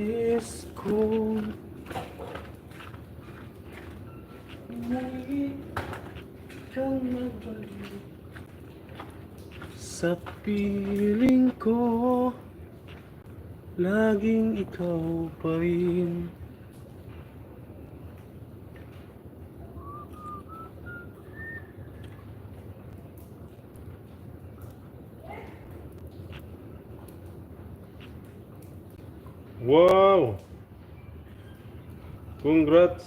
is cold. Magbalik sa piling ko. Laging ikaw pa rin. Wow! Congrats!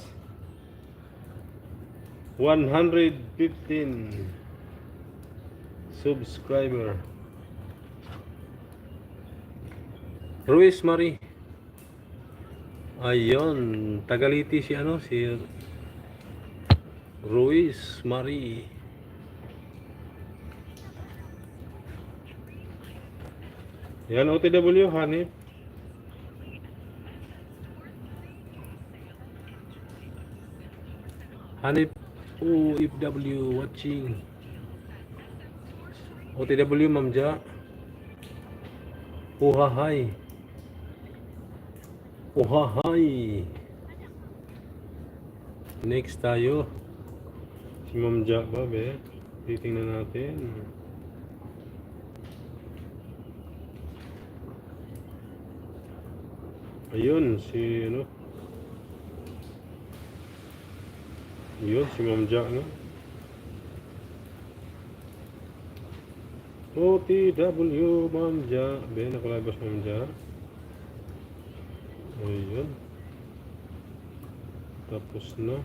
115 subscriber. Ruiz Marie. Ayun, tagaliti si ano si Ruiz Marie. Yan OTW Hanif. Hanif OFW watching. OTW Ma'am Ja. Uhahay. Uhahay. Next tayo. Si Ma'am Ja ba, be? Titingnan natin. Ayun, si ano? Yun, si Ma'am Ja, no? OTW Ma'am Ja. Be, nakalabas Ma'am Ja. Ayun. Tapos na.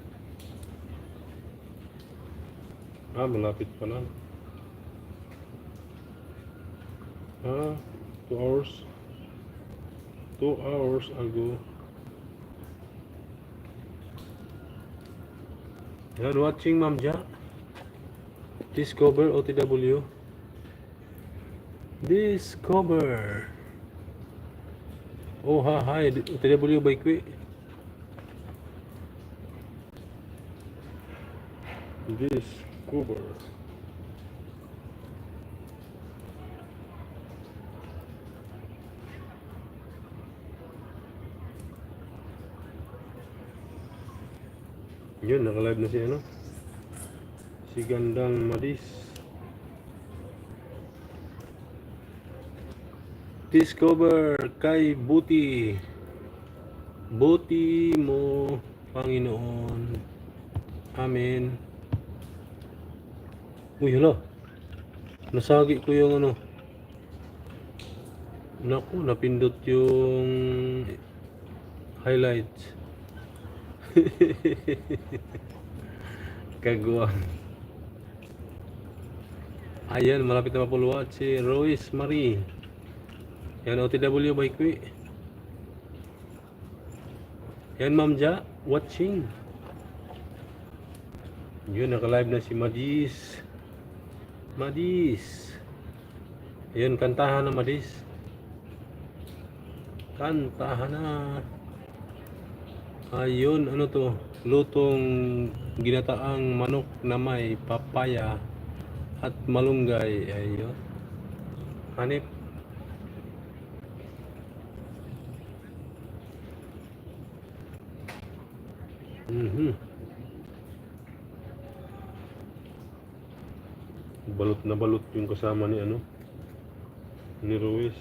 Ah, malapit pa lang. Ah, 2 hours. 2 hours ago. Yan, watching Ma'am Ja. Discover OTW. Discover. Oh, ha, hi. OTW by Kwi. Discover. Yun, naka-live na si ano? Si Gandang Madis. Discover kay Buti. Buti mo, Panginoon. Amen. Uy, hala. Nasagi ko yung ano. Naku, napindot yung highlights. Kagwang. Ayan, malapit na mapuluwat si Royce Marie. Yan, OTW by Kwi. Yan, Ma'am Ja, watching. Yun, naka-live na si Madis. Madis. Ayun, kantahan na Madis. Kantahan na. Ayun, ano to? Lutong ginataang manok na may papaya at malunggay. Ayun. Hanip. Mhm. Balot na balot yung kasama ni ano? Ni Ruiz.